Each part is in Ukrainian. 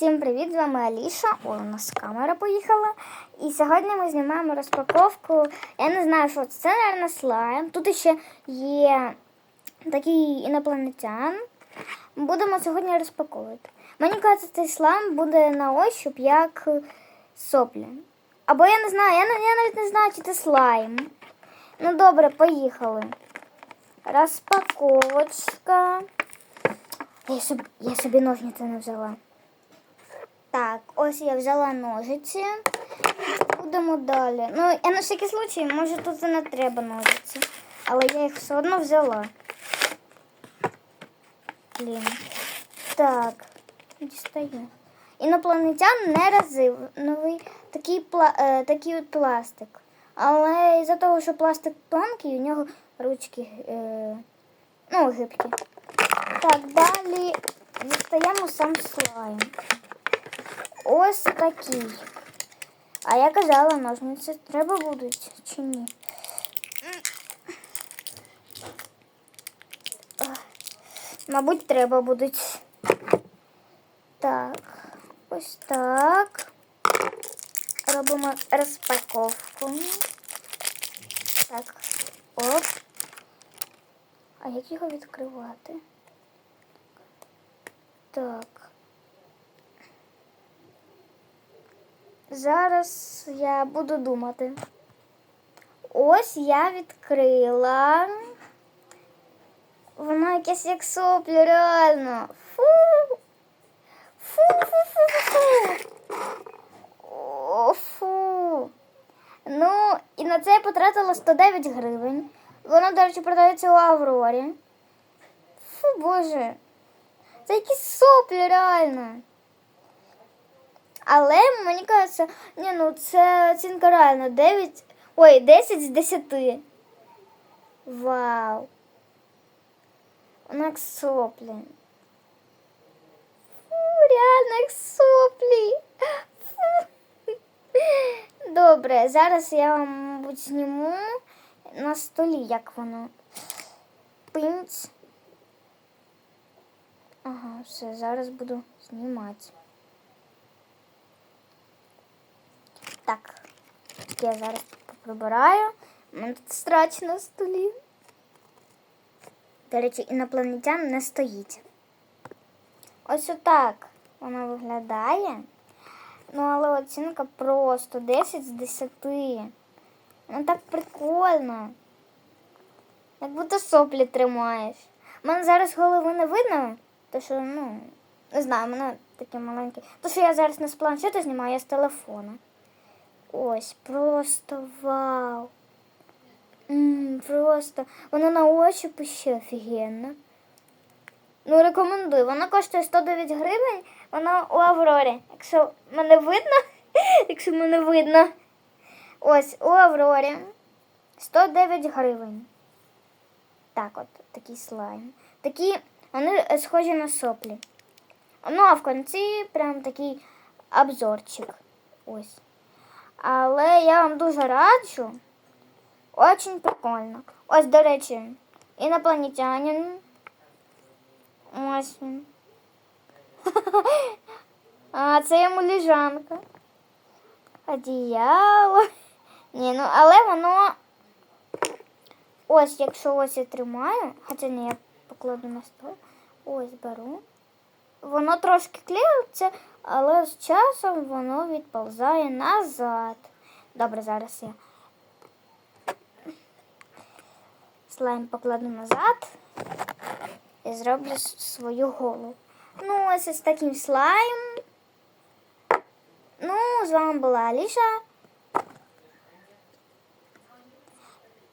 Всім привіт! З вами Аліша. Ой, у нас камера поїхала. І сьогодні ми знімаємо розпаковку. Я не знаю, що це. Це, мабуть, слайм. Тут ще є такий інопланетян. Будемо сьогодні розпаковувати. Мені кажеться, цей слайм буде на ощуп як соплі. Або я не знаю, я, я навіть не знаю, чи це слайм. Ну добре, поїхали. Розпаковочка. Я собі, я собі ножниці не взяла. Так, ось я взяла ножиці. Будемо далі. Ну, я на всякий случай, може тут і не треба ножиці. Але я їх все одно взяла. Блін. Так, дістаю. Інопланетян не резиновий, такий, пла, е, такий от пластик. Але із-за того, що пластик тонкий, у нього ручки е, ну, гибкі. Так, далі дістаємо сам слайм. Ось такий. А я казала, ножниці треба будуть чи ні? Мабуть, треба будуть. Так, ось так. Робимо розпаковку. Так, оп. А як його відкривати? Так. Зараз я буду думати. Ось я відкрила. Воно якесь як соплі, реально. Фу. Фу, фу, фу, фу. О, фу. Ну, і на це я потратила 109 гривень. Воно, до речі, продається у Аврорі. Фу, боже. Це якісь соплі, реально. Але мені кажеться, ні, ну це оцінка реально 9, ой, 10 з 10. Вау. Вона як соплі. Фу, реально як соплі. Фу. Добре, зараз я вам, мабуть, зніму на столі, як воно. Пинць. Ага, все, зараз буду знімати. Так, я зараз прибираю. У тут страч на столі. До речі, інопланетян не стоїть. Ось отак вона виглядає. Ну, але оцінка просто 10 з 10. Ну так прикольно. Як будто соплі тримаєш. У мене зараз голови не видно, то що, ну, не знаю, мене таке маленьке. То, що я зараз не з планшету знімаю, я з телефона. Ось, просто вау. М, просто воно на очі ще офігенно. Ну, рекомендую. Воно коштує 109 гривень, воно у Аврорі. Якщо мене видно, якщо мене видно. Ось, у Аврорі 109 гривень. Так от, такий слайм. Такі, вони е, схожі на соплі. Ну, а в кінці прям такий обзорчик. Ось. Але я вам дуже раджу. Очень прикольно. Ось, до речі, інопланетянин. Ось він. А це йому ліжанка. Одіяло. Ні, ну але воно. Ось, якщо ось я тримаю, хоча ні, я покладу на стол. Ось беру. Воно трошки клеїться, але з часом воно відповзає назад. Добре, зараз я слайм покладу назад і зроблю свою голову. Ну, ось ось таким слайм. Ну, з вами була Аліша.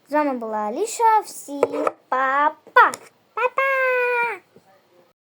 З вами була Аліша. Всім па-па!